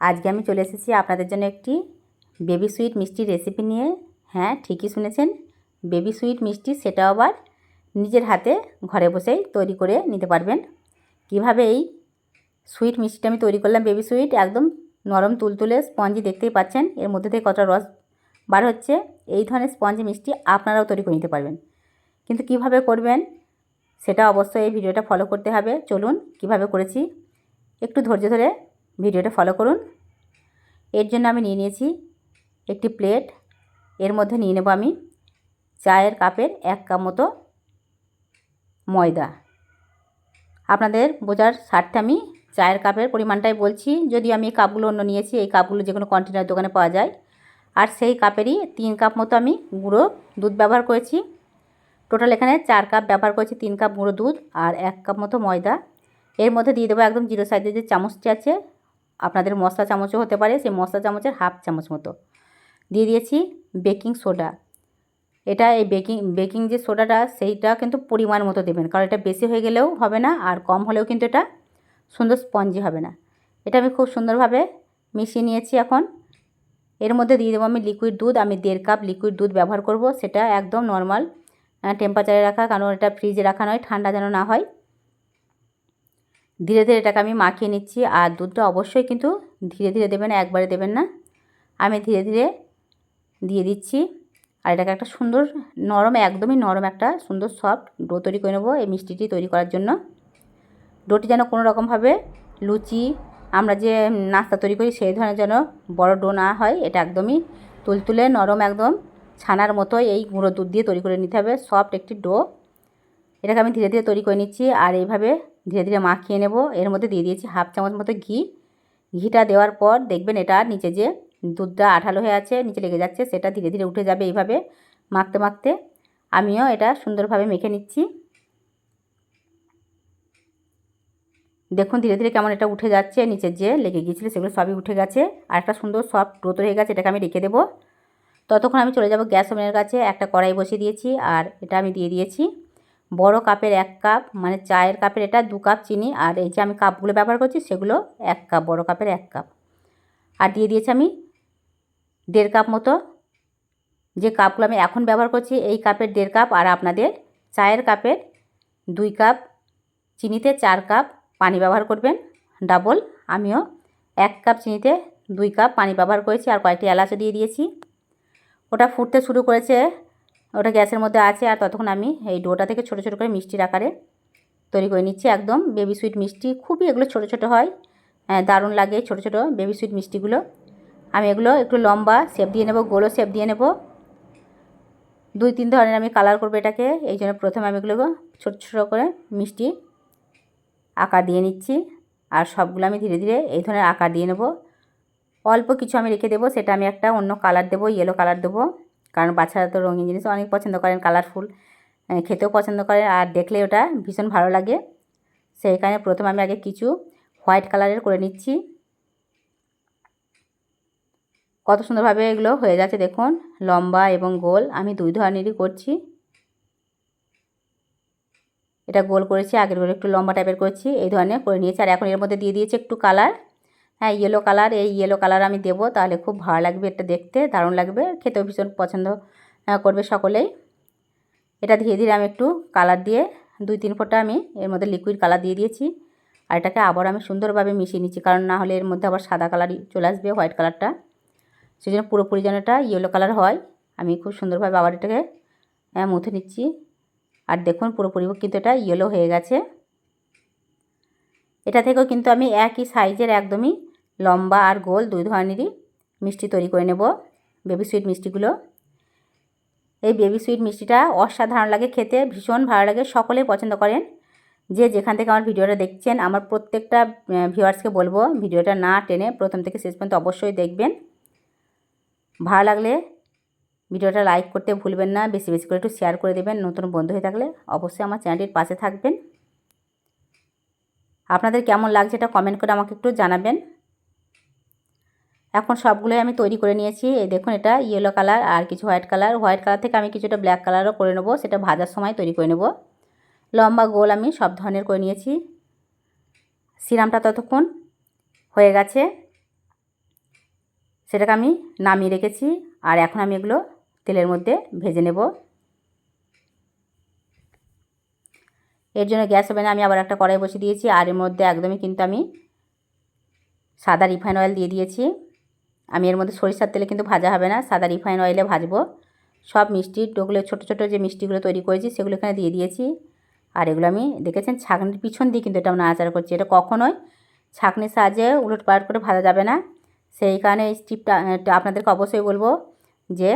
আজকে আমি চলে এসেছি আপনাদের জন্য একটি বেবি সুইট মিষ্টির রেসিপি নিয়ে। হ্যাঁ ঠিকই শুনেছেন, বেবি সুইট মিষ্টি সেটাও আবার নিজের হাতে ঘরে বসেই তৈরি করে নিতে পারবেন। কীভাবে এই সুইট মিষ্টিটা আমি তৈরি করলাম, বেবি সুইট? একদম নরম তুলতুলে স্পঞ্জি দেখতেই পাচ্ছেন, এর মধ্যে থেকে কতটা রস বার হচ্ছে। এই ধরনের স্পঞ্জি মিষ্টি আপনারাও তৈরি করে নিতে পারবেন। কিন্তু কীভাবে করবেন সেটা অবশ্যই এই ভিডিওটা ফলো করতে হবে। চলুন কীভাবে করেছি, একটু ধৈর্য ধরে ভিডিওটা ফলো করুন। এর জন্য আমি নিয়ে নিয়েছি একটি প্লেট এর মধ্যে নিয়ে নেব আমি চায়ের কাপের এক কাপ মতো ময়দা। আপনাদের বোঝার স্বার্থে আমি চায়ের কাপের পরিমাণটাই বলছি। যদি আমি এই কাপগুলো অন্য নিয়েছি, এই কাপগুলো যে কোনো কন্টেনার দোকানে পাওয়া যায়। আর সেই কাপেরই তিন কাপ মতো আমি গুঁড়ো দুধ ব্যবহার করেছি। টোটাল এখানে চার কাপ ব্যবহার করেছি, তিন কাপ গুঁড়ো দুধ আর এক কাপ মতো ময়দা। এর মধ্যে দিয়ে দেবো একদম জিরো সাইজের যে চামচটি আছে আপনাদের মশলা চামচও হতে পারে, সেই মশলা চামচের হাফ চামচ মতো। দিয়ে দিয়েছি বেকিং সোডা। এটা এই বেকিং বেকিং যে সোডাটা, সেইটা কিন্তু পরিমাণ মতো দেবেন, কারণ এটা বেশি হয়ে গেলেও হবে না, আর কম হলেও কিন্তু এটা সুন্দর স্পঞ্জি হবে না। এটা আমি খুব সুন্দরভাবে মিশিয়ে নিয়েছি এখন। এর মধ্যে দিয়ে দেবো আমি লিকুইড দুধ, আমি দেড় কাপ লিকুইড দুধ ব্যবহার করব, সেটা একদম নর্মাল টেম্পারেচারে রাখা, কারণ এটা ফ্রিজে রাখা নয়, ঠান্ডা যেন না হয়। ধীরে ধীরে এটাকে আমি মাখিয়ে নিচ্ছি আর দুধটা অবশ্যই কিন্তু ধীরে ধীরে দেবেন একবারে দেবেন না। আমি ধীরে ধীরে দিয়ে দিচ্ছি আর এটাকে একটা সুন্দর নরম, একদমই নরম একটা সুন্দর সফট ডো তৈরি করে নেব এই মিষ্টিটি তৈরি করার জন্য। ডোটি যেন কোনো রকমভাবে লুচি, আমরা যে নাস্তা তৈরি করি সেই ধরনের যেন বড় ডো না হয়, এটা একদমই তুলতুলে, নরম একদম ছানার মতো এই গুঁড়ো দুধ দিয়ে তৈরি করে নিতে হবে, সফট একটি ডো। এটাকে আমি ধীরে ধীরে তৈরি করে নিচ্ছি আর এইভাবে ধীরে ধীরে মাখিয়ে নেব। এর মধ্যে দিয়ে দিয়েছি হাফ চামচ মতো ঘি। ঘিটা দেওয়ার পর দেখবেন এটা নিচে যে দুধটা আঠালো হয়ে আছে, নিচে লেগে যাচ্ছে, সেটা ধীরে ধীরে উঠে যাবে এইভাবে মাখতে মাখতে। আমিও এটা সুন্দরভাবে মেখে নিচ্ছি। দেখুন ধীরে ধীরে কেমন এটা উঠে যাচ্ছে নিচের যে লেগে গিয়েছিল সেগুলো সবই উঠে গেছে। আর একটা সুন্দর সফট গ্রোথ হয়ে গেছে, এটাকে আমি রেখে দেবো। ততক্ষণ আমি চলে যাব গ্যাস ওভেনের কাছে, একটা কড়াই বসিয়ে দিয়েছি, আর এটা আমি দিয়ে দিয়েছি। বড় কাপের এক কাপ মানে চায়ের কাপের এটা দু কাপ চিনি, আর এই যে আমি কাপগুলো ব্যবহার করছি সেগুলো এক কাপ, বড় কাপের এক কাপ। আর দিয়ে দিয়েছি আমি দেড় কাপ মতো যে কাপগুলো আমি এখন ব্যবহার করছি, এই কাপের দেড় কাপ, আর আপনাদের চায়ের কাপের দুই কাপ চিনিতে চার কাপ পানি ব্যবহার করবেন, ডাবল। আমিও এক কাপ চিনিতে দুই কাপ পানি ব্যবহার করেছি, আর কয়েকটি এলাচও দিয়ে দিয়েছি। ওটা ফুটতে শুরু করেছে ওটা গ্যাসের মধ্যে আছে আর ততক্ষণ আমি এই ডোটা থেকে ছোটো ছোটো করে মিষ্টির আকারে তৈরি করে নিচ্ছি একদম বেবি সুইট মিষ্টি। খুবই এগুলো ছোটো ছোটো হয় দারুণ লাগে ছোটো ছোটো বেবি সুইট মিষ্টিগুলো। আমি এগুলো একটু লম্বা শেপ দিয়ে নেব, গোলো শেপ দিয়ে নেব। দুই, তিন ধরনের আমি কালার করব এটাকে, এই জন্য প্রথমে আমি এগুলো ছোটো ছোটো করে মিষ্টি আকার দিয়ে নিচ্ছি। আর সবগুলো আমি ধীরে ধীরে এই ধরনের আকার দিয়ে নেব। অল্প কিছু আমি রেখে দেবো, সেটা আমি একটা অন্য কালার দেবো ইয়েলো কালার দেবো। কারণ বাচ্চারা তো রঙিন জিনিস অনেক পছন্দ করেন কালারফুল খেতেও পছন্দ করেন আর দেখলে ওটা ভীষণ ভালো লাগে। সেই কারণে প্রথমে আমি আগে কিছু হোয়াইট কালারের করে নিচ্ছি। কত সুন্দরভাবে এগুলো হয়ে যাচ্ছে দেখুন, লম্বা এবং গোল, আমি দুই ধরনেরই করছি। এটা গোল করেছি, আগের করে একটু লম্বা টাইপের করছি, এই ধরনের করে নিয়েছি। আর এখন এর মধ্যে দিয়ে দিয়েছি একটু কালার হ্যাঁ ইয়েলো কালার এই ইয়েলো কালার আমি দেবো, তাহলে খুব ভালো লাগবে এটা দেখতে, দারুণ লাগবে, খেতেও ভীষণ পছন্দ করবে সকলেই। এটা ধীরে ধীরে আমি একটু কালার দিয়ে, দুই তিন ফোঁটা আমি এর মধ্যে লিকুইড কালার দিয়ে দিয়েছি, আর এটাকে আবার আমি সুন্দরভাবে মিশিয়ে নিচ্ছি, কারণ না হলে এর মধ্যে আবার সাদা কালারই চলে আসবে হোয়াইট কালারটা সেই জন্য পুরোপুরি যেন এটা ইয়েলো কালার হয়, আমি খুব সুন্দরভাবে আবার এটাকে মুথে নিচ্ছি। আর দেখুন পুরোপুরি কিন্তু এটা ইয়েলো হয়ে গেছে। এটা থেকেও কিন্তু আমি একই সাইজের একদমই লম্বা আর গোল দুই ধরনেরই মিষ্টি তৈরি করে নেব বেবি সুইট মিষ্টিগুলো। এই বেবি সুইট মিষ্টিটা অসাধারণ লাগে খেতে, ভীষণ ভালো লাগে, সকলেই পছন্দ করেন। যে যেখান থেকে আমার ভিডিওটা দেখছেন, আমার প্রত্যেকটা ভিউয়ার্সকে বলব, ভিডিওটা না টেনে প্রথম থেকে শেষ পর্যন্ত অবশ্যই দেখবেন। ভালো লাগলে ভিডিওটা লাইক করতে ভুলবেন না, বেশি বেশি করে একটু শেয়ার করে দেবেন, নতুন বন্ধু হয়ে থাকলে অবশ্যই আমার চ্যানেলটির পাশে থাকবেন। আপনাদের কেমন লাগছে এটা কমেন্ট করে আমাকে একটু জানাবেন। এখন সবগুলোই আমি তৈরি করে নিয়েছি। এই দেখুন, এটা ইয়েলো কালার আর কিছু হোয়াইট কালার হোয়াইট কালার থেকে আমি কিছুটা ব্ল্যাক কালারও করে নেব, সেটা ভাজার সময় তৈরি করে নেব। লম্বা গোল আমি সব ধরনের করে নিয়েছি। সিরামটা ততক্ষণ হয়ে গেছে। সেটাকে আমি নামিয়ে রেখেছি আর এখন আমি এগুলো তেলের মধ্যে ভেজে নেব। এর জন্য গ্যাস ওভেনে আমি আবার একটা কড়াই বসিয়ে দিয়েছি আর এর মধ্যে একদমই কিন্তু আমি সাদা রিফাইন অয়েল দিয়ে দিয়েছি। আমি এর মধ্যে সরিষার তেলে কিন্তু ভাজা হবে না, সাদা রিফাইন অয়েলে ভাজবো। সব মিষ্টি ওগুলো ছোটো ছোটো যে মিষ্টিগুলো তৈরি করেছি সেগুলো এখানে দিয়ে দিয়েছি। আর এগুলো আমি দেখেছেন ছাঁকনির পিছন দিয়ে কিন্তু এটা নাড়াচাড়া করছি। এটা কখনোই ছাঁকনির সাহায্যে উলট পালট করে ভাজা যাবে না। সেই কারণে এই স্টিপটা আপনাদেরকে অবশ্যই বলব যে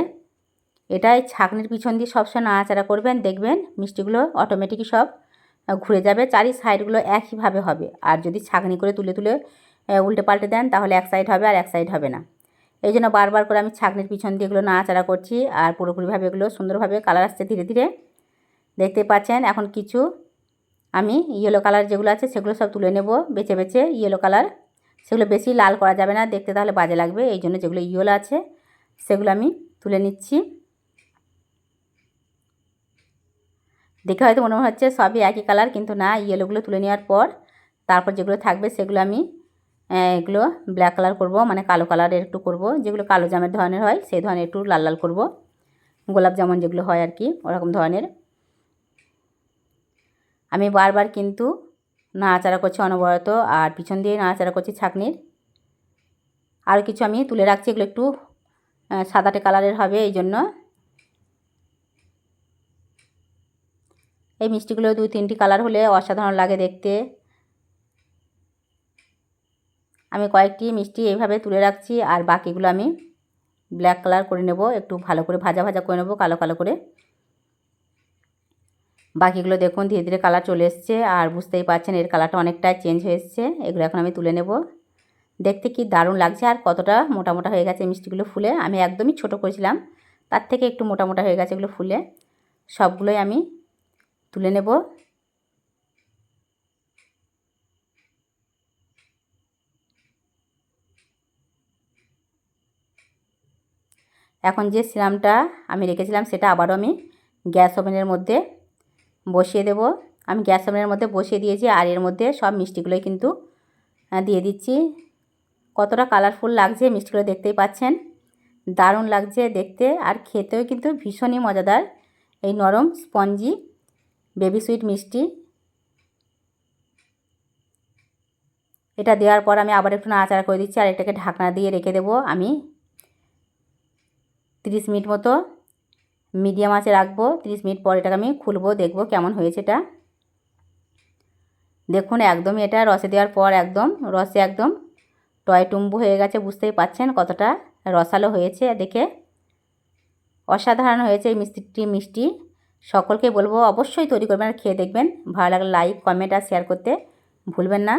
এটাই ছাঁকনির পিছন দিয়ে সবসময় নাড়াচাড়া করবেন, দেখবেন মিষ্টিগুলো অটোমেটিকই সব ঘুরে যাবে। চারি সাইডগুলো একইভাবে হবে। আর যদি ছাঁকনি করে তুলে তুলে উল্টে পাল্টে দেন তাহলে এক সাইড হবে আর এক সাইড হবে না। এই জন্য বারবার করে আমি ছাঁকনির পিছন দিয়ে এগুলো নাড়াচাড়া করছি আর পুরোপুরিভাবে এগুলো সুন্দরভাবে কালার আসছে ধীরে ধীরে। দেখতে পাচ্ছেন এখন কিছু আমি ইয়েলো কালার যেগুলো আছে সেগুলো সব তুলে নেব, বেছে বেছে ইয়েলো কালার। সেগুলো বেশি লাল করা যাবে না, দেখতে তাহলে বাজে লাগবে এই জন্য যেগুলো ইয়েলো আছে সেগুলো আমি তুলে নিচ্ছি। দেখে হয়তো মনে হচ্ছে সবই একই কালার, কিন্তু না ইয়েলোগুলো তুলে নেওয়ার পর, তারপর যেগুলো থাকবে সেগুলো আমি এগুলো ব্ল্যাক কালার করব মানে কালো কালারের একটু করব। যেগুলো কালো জামের ধরনের হয়, সেই ধরনের একটু লাল লাল করব। গোলাপ জামুন যেগুলো হয় আর কি, ওরকম ধরনের। আমি বারবার কিন্তু নাড়াচাড়া করছি অনবরত, আর পিছন দিয়ে নাড়াচাড়া করছি ছাকনির। আর কিছু আমি তুলে রাখছি, এগুলো একটু সাদাটে কালারের হবে এই জন্য এই মিষ্টিগুলো দু তিনটি কালার হলে অসাধারণ লাগে দেখতে। আমি কয়েকটি মিষ্টি এইভাবে তুলে রাখছি আর বাকিগুলো আমি ব্ল্যাক কালার করে নেব। একটু ভালো করে ভাজা ভাজা করে নেব, কালো কালো করে। বাকিগুলো দেখুন, ধীরে ধীরে কালার চলে এসছে আর বুঝতেই পারছেন এর কালারটা অনেকটাই চেঞ্জ হয়ে এসছে। এগুলো এখন আমি তুলে নেব। দেখতে কি দারুণ লাগছে আর কতটা মোটা মোটা হয়ে গেছে মিষ্টিগুলো ফুলে। আমি একদমই ছোট করেছিলাম, তার থেকে একটু মোটা মোটা হয়ে গেছে এগুলো ফুলে। সবগুলোই আমি তুলে নেব। এখন যে সিরামটা আমি রেখেছিলাম সেটা আবারও আমি গ্যাস ওভেনের মধ্যে বসিয়ে দেব। আমি গ্যাস ওভেনের মধ্যে বসিয়ে দিয়েছি আর এর মধ্যে সব মিষ্টিগুলোই কিন্তু দিয়ে দিচ্ছি। কতটা কালারফুল লাগছে মিষ্টিগুলো দেখতেই পাচ্ছেন। দারুণ লাগছে দেখতে আর খেতেও কিন্তু ভীষণই মজাদার এই নরম স্পঞ্জি বেবি সুইট মিষ্টি। এটা দেওয়ার পর আমি আবার একটু নাড়াচাড়া করে দিচ্ছি আর এটাকে ঢাকনা দিয়ে রেখে দেবো আমি। তিরিশ মিনিট মতো মিডিয়াম আঁচে রাখব। তিরিশ মিনিট পর এটাকে আমি খুলবো, দেখব কেমন হয়েছে এটা। দেখুন, একদমই এটা রসে দেওয়ার পর একদম, রসে একদম টয় টুম্বু হয়ে গেছে, বুঝতেই পাচ্ছেন কতটা রসালো হয়েছে দেখে। অসাধারণ হয়েছে এই মিষ্টিটি, মিষ্টি। সকলকে বলব অবশ্যই তৈরি করবেন আর খেয়ে দেখবেন। ভালো লাগলে লাইক কমেন্ট আর শেয়ার করতে ভুলবেন না।